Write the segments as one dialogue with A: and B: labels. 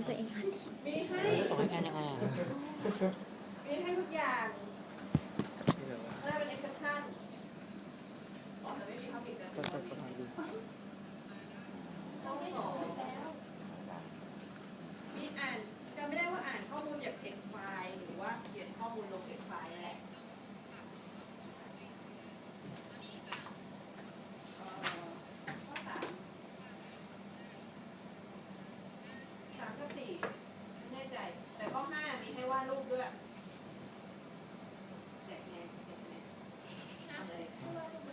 A: มันตัวเองหัน
B: มีให้
C: ส่งให้แฟนยังไงอะ
B: มีให้ทุกอย่าง
C: ที่า
B: ได้เป็นเอ็กซ์ชั่นอ๋อแต่ไม่มีท็อปิดนะงสองมีอ่านจำไม่ได้ว่าอ่านข้อมูลจากเทคไฟล์หรือว่าเขียนข้อมูลลงเทคไฟล์นั่นแหละเอ่อข้อสาม สามกับสี่ไม่แน่ใจ แต่ข้อห้ามีให้วาดรูปด้วยแจกแนนแจกแนนทำเลยให้วาดรูป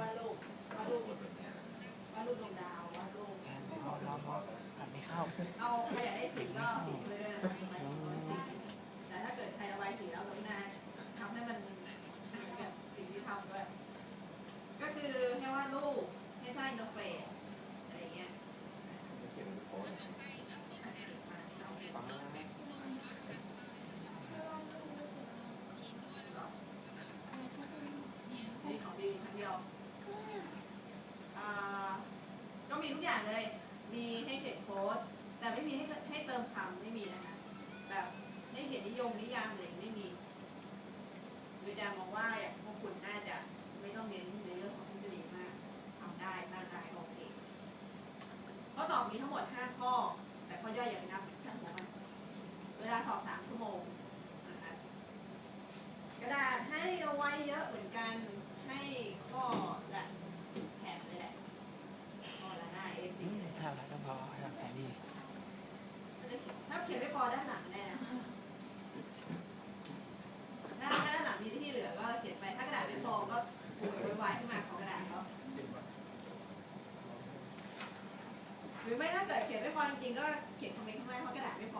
B: วาดรูปวาดรูปดวงดาววาดรูป
C: แฟนรอรอรออ่านไม่เข้า
B: เอาใครอยากได้สีก็ติดไปด้วยนะคะแต่ถ้าเกิดใครระบายสีแล้วกรุณาทำให้มันเหมือนกับสิ่งที่ทำด้วยก็คือให้วาดรูปให้สร้างอินเทอร์เฟซอะไรอย่างเงี้ย
D: เขียนเป็นโพสต์
C: ฟังนะ
B: นี่ของดีชั้นเดียวอ่า ก็มีทุกอย่างเลย มีให้เขียนโค้ด แต่ไม่มีให้ให้เติมคำไม่มีนะคะ แบบให้เขียนนิยมนิยามอะไรไม่มีวิจารมองว่าอย่างพวกคุณน่าจะไม่ต้องเน้นในเรื่องของทฤษฎีมากทำได้ตั้งใจโอเคข้อตอบมีทั้งหมด 5 ข้อ แต่ข้อย่อยอย่าไปนับช่างหัวมันเวลาสอบ3ชั่วโมงนะคะกระดาษให้เอาไว้เยอะเหมือนกันให้ข้อละแผ่นเลยแหละข้อละหน้า A4
C: อืม
B: เลย
C: ถ้ารักก็พอถ้าแฟนดี
B: ถ้าเขียนไม่พ อด้านหลังได้นะถ้าถ้าด้านหลังมีที่เหลือก็เขียนไป ถ้ากระดาษไม่พอก็โวยวายขึ้นมาของกระดาษเขาหรือไม่ถ้าเกิดเขียนไม่พอจริงๆก็เขียนคอมเมนต์ข้างล่างเพราะกระดาษไม่พอ